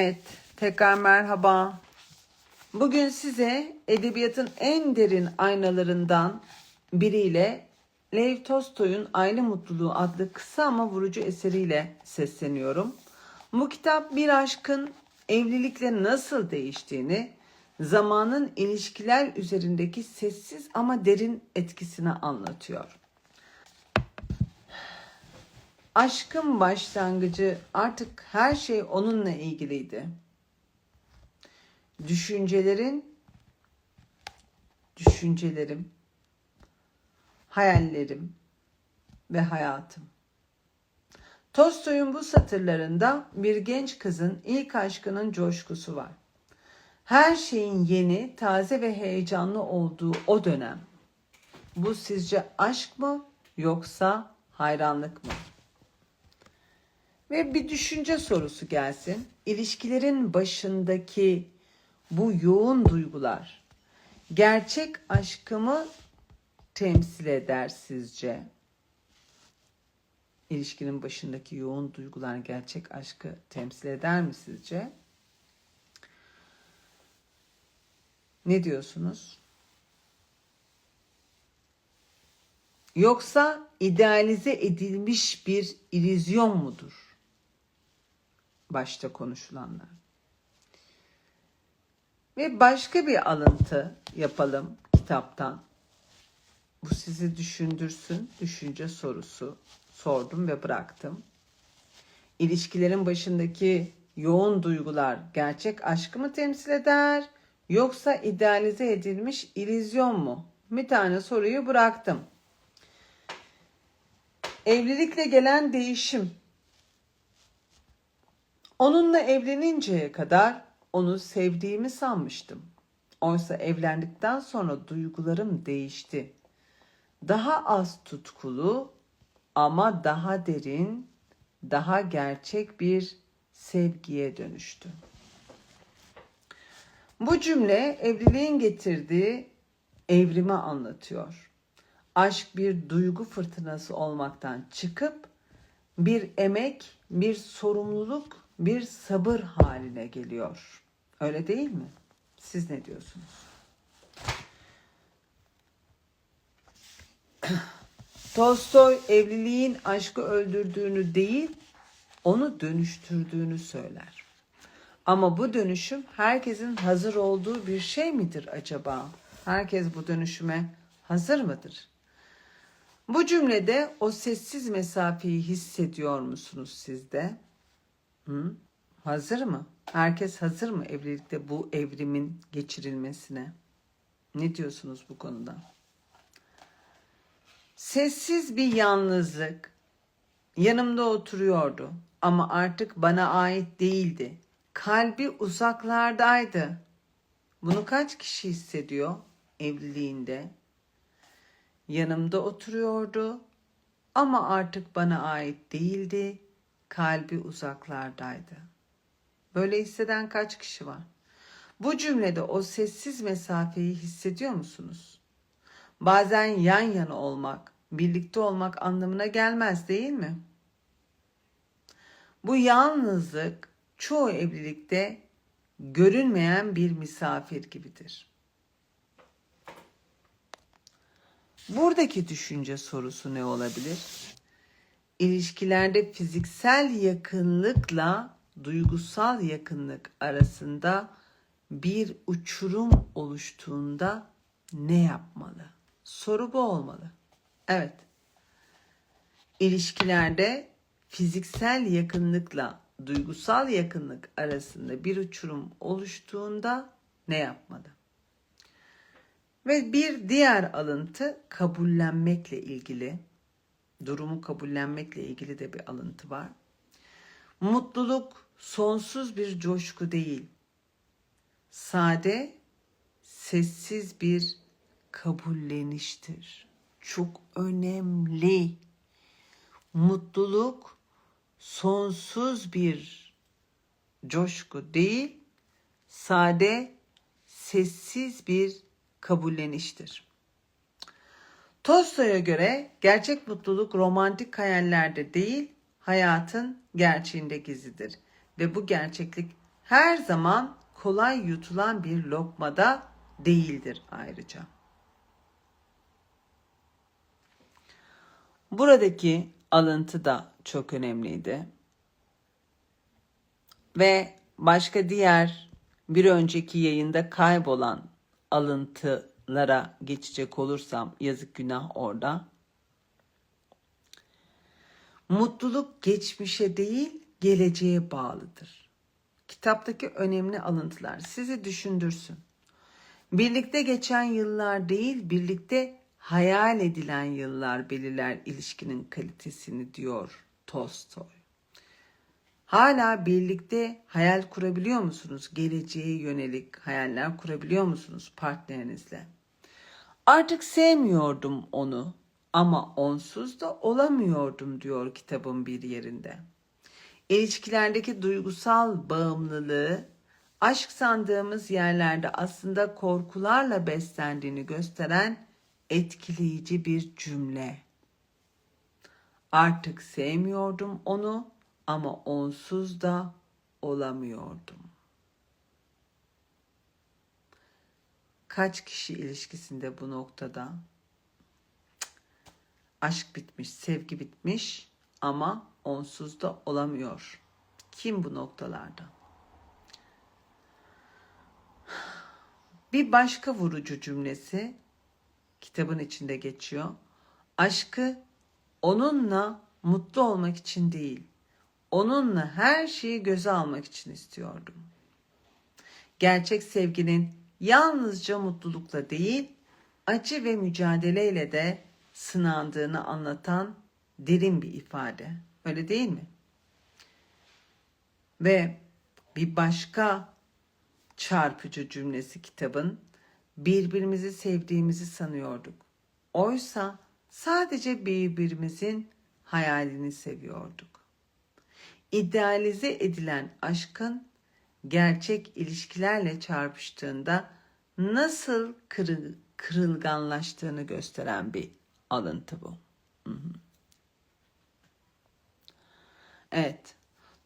Evet, tekrar merhaba. Bugün size edebiyatın en derin aynalarından biriyle Lev Tolstoy'un Aile Mutluluğu adlı kısa ama vurucu eseriyle sesleniyorum. Bu kitap bir aşkın evlilikle nasıl değiştiğini, zamanın ilişkiler üzerindeki sessiz ama derin etkisini anlatıyor. Aşkın başlangıcı artık her şey onunla ilgiliydi. Düşüncelerin, düşüncelerim, hayallerim ve hayatım. Tolstoy'un bu satırlarında bir genç kızın ilk aşkının coşkusu var. Her şeyin yeni, taze ve heyecanlı olduğu o dönem. Bu sizce aşk mı yoksa hayranlık mı? Ve bir düşünce sorusu gelsin. İlişkilerin başındaki bu yoğun duygular gerçek aşkımı temsil eder sizce? İlişkinin başındaki yoğun duygular gerçek aşkı temsil eder mi sizce? Ne diyorsunuz? Yoksa idealize edilmiş bir illüzyon mudur? Başta konuşulanlar. Ve başka bir alıntı yapalım kitaptan. Bu sizi düşündürsün. Düşünce sorusu sordum ve bıraktım. İlişkilerin başındaki yoğun duygular gerçek aşkı mı temsil eder yoksa idealize edilmiş illüzyon mu? Bir tane soruyu bıraktım. Evlilikle gelen değişim. Onunla evleninceye kadar onu sevdiğimi sanmıştım. Oysa evlendikten sonra duygularım değişti. Daha az tutkulu ama daha derin, daha gerçek bir sevgiye dönüştü. Bu cümle evliliğin getirdiği evrimi anlatıyor. Aşk bir duygu fırtınası olmaktan çıkıp bir emek, bir sorumluluk, bir sabır haline geliyor. Öyle değil mi? Siz ne diyorsunuz? Tolstoy evliliğin aşkı öldürdüğünü değil, onu dönüştürdüğünü söyler. Ama bu dönüşüm herkesin hazır olduğu bir şey midir acaba? Herkes bu dönüşüme hazır mıdır? Bu cümlede o sessiz mesafeyi hissediyor musunuz siz de? Hı? Hazır mı? Herkes hazır mı evlilikte bu evrimin geçirilmesine? Ne diyorsunuz bu konuda? Sessiz bir yalnızlık. Yanımda oturuyordu ama artık bana ait değildi. Kalbi uzaklardaydı. Bunu kaç kişi hissediyor evliliğinde? Yanımda oturuyordu ama artık bana ait değildi. Kalbi uzaklardaydı. Böyle hisseden kaç kişi var? Bu cümlede o sessiz mesafeyi hissediyor musunuz? Bazen yan yana olmak, birlikte olmak anlamına gelmez değil mi? Bu yalnızlık çoğu evlilikte görünmeyen bir misafir gibidir. Buradaki düşünce sorusu ne olabilir? İlişkilerde fiziksel yakınlıkla duygusal yakınlık arasında bir uçurum oluştuğunda ne yapmalı? Soru bu olmalı. Evet. İlişkilerde fiziksel yakınlıkla duygusal yakınlık arasında bir uçurum oluştuğunda ne yapmalı? Ve bir diğer alıntı kabullenmekle ilgili. Durumu kabullenmekle ilgili de bir alıntı var. Mutluluk sonsuz bir coşku değil. Sade, sessiz bir kabulleniştir. Çok önemli. Mutluluk sonsuz bir coşku değil, sade, sessiz bir kabulleniştir. Tolstoy'a göre gerçek mutluluk romantik hayallerde değil, hayatın gerçeğinde gizlidir ve bu gerçeklik her zaman kolay yutulan bir lokmada değildir ayrıca. Buradaki alıntı da çok önemliydi. Ve başka diğer bir önceki yayında kaybolan alıntılara geçecek olursam yazık günah orada. Mutluluk geçmişe değil geleceğe bağlıdır. Kitaptaki önemli alıntılar sizi düşündürsün. Birlikte geçen yıllar değil, birlikte hayal edilen yıllar belirler ilişkinin kalitesini diyor Tolstoy. Hala birlikte hayal kurabiliyor musunuz? Geleceğe yönelik hayaller kurabiliyor musunuz partnerinizle? Artık sevmiyordum onu ama onsuz da olamıyordum diyor kitabın bir yerinde. İlişkilerdeki duygusal bağımlılığı aşk sandığımız yerlerde aslında korkularla beslendiğini gösteren etkileyici bir cümle. Artık sevmiyordum onu ama onsuz da olamıyordum. Kaç kişi ilişkisinde bu noktada? Aşk bitmiş, sevgi bitmiş ama onsuz da olamıyor. Kim bu noktalarda? Bir başka vurucu cümlesi kitabın içinde geçiyor. Aşkı onunla mutlu olmak için değil, onunla her şeyi göze almak için istiyordum. Gerçek sevginin yalnızca mutlulukla değil, acı ve mücadeleyle de sınandığını anlatan derin bir ifade. Öyle değil mi? Ve bir başka çarpıcı cümlesi kitabın birbirimizi sevdiğimizi sanıyorduk. Oysa sadece birbirimizin hayalini seviyorduk. İdealize edilen aşkın gerçek ilişkilerle çarpıştığında nasıl kırıl, kırılganlaştığını gösteren bir alıntı bu. Evet.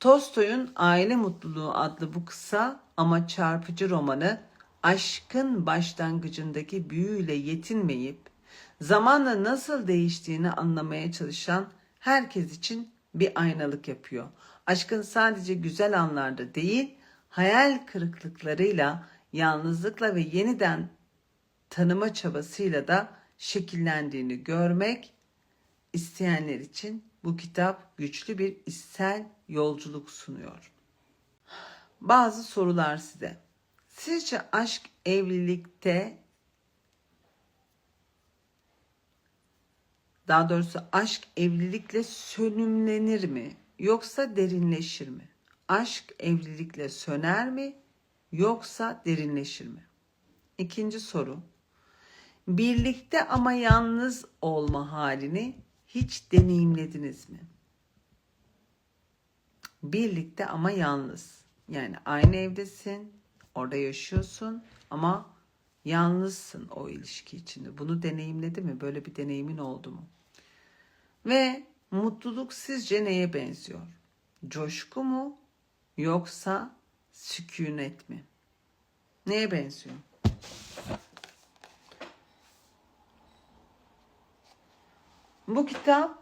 Tolstoy'un Aile Mutluluğu adlı bu kısa ama çarpıcı romanı aşkın başlangıcındaki büyüyle yetinmeyip zamanla nasıl değiştiğini anlamaya çalışan herkes için bir aynalık yapıyor. Aşkın sadece güzel anlarda değil, hayal kırıklıklarıyla, yalnızlıkla ve yeniden tanıma çabasıyla da şekillendiğini görmek isteyenler için bu kitap güçlü bir içsel yolculuk sunuyor. Bazı sorular size. Sizce aşk evlilikte daha doğrusu aşk evlilikle sönümlenir mi yoksa derinleşir mi? Aşk evlilikle söner mi yoksa derinleşir mi? İkinci soru. Birlikte ama yalnız olma halini hiç deneyimlediniz mi? Birlikte ama yalnız. Yani aynı evdesin, orada yaşıyorsun ama yalnızsın o ilişki içinde. Bunu deneyimledi mi? Böyle bir deneyimin oldu mu? Ve mutluluk sizce neye benziyor? Coşku mu yoksa sükunet mi? Neye benziyor? Bu kitap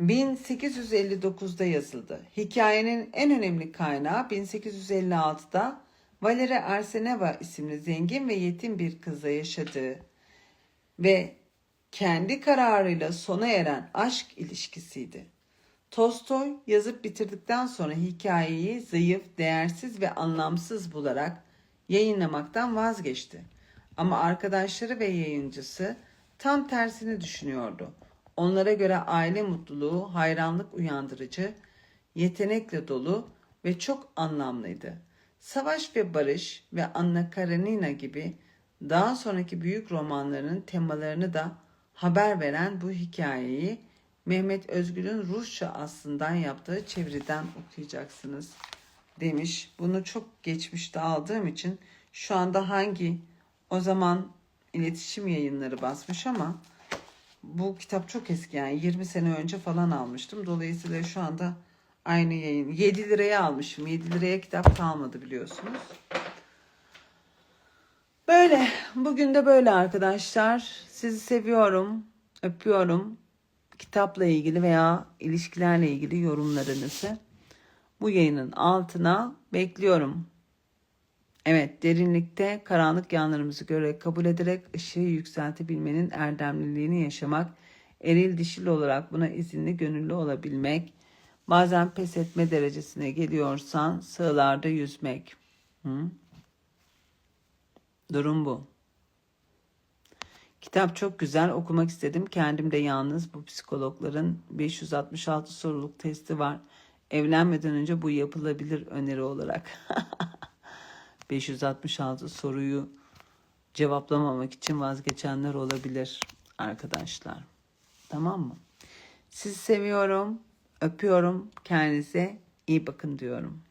1859'da yazıldı. Hikayenin en önemli kaynağı 1856'da Valeria Arseneva isimli zengin ve yetim bir kızla yaşadığı ve kendi kararıyla sona eren aşk ilişkisiydi. Tolstoy yazıp bitirdikten sonra hikayeyi zayıf, değersiz ve anlamsız bularak yayınlamaktan vazgeçti. Ama arkadaşları ve yayıncısı tam tersini düşünüyordu. Onlara göre aile mutluluğu hayranlık uyandırıcı, yetenekle dolu ve çok anlamlıydı. Savaş ve Barış ve Anna Karenina gibi daha sonraki büyük romanlarının temalarını da haber veren bu hikayeyi Mehmet Özgül'ün Rusça aslından yaptığı çeviriden okuyacaksınız demiş. Bunu çok geçmişte aldığım için şu anda hangi o zaman iletişim yayınları basmış ama bu kitap çok eski yani 20 sene önce falan almıştım. Dolayısıyla şu anda Aynı yayın. 7 liraya almışım. 7 liraya kitap kalmadı biliyorsunuz. Böyle. Bugün de böyle arkadaşlar. Sizi seviyorum. Öpüyorum. Kitapla ilgili veya ilişkilerle ilgili yorumlarınızı bu yayının altına bekliyorum. Evet, derinlikte karanlık yanlarımızı görerek, kabul ederek ışığı yükseltebilmenin erdemliliğini yaşamak, eril dişil olarak buna izinli, gönüllü olabilmek, bazen pes etme derecesine geliyorsan sığlarda yüzmek. Hı? Durum bu. Kitap çok güzel okumak istedim. Kendim de yalnız bu psikologların 566 soruluk testi var. Evlenmeden önce bu yapılabilir öneri olarak. 566 soruyu cevaplamamak için vazgeçenler olabilir arkadaşlar. Tamam mı? Sizi seviyorum, öpüyorum. Kendinize iyi bakın diyorum.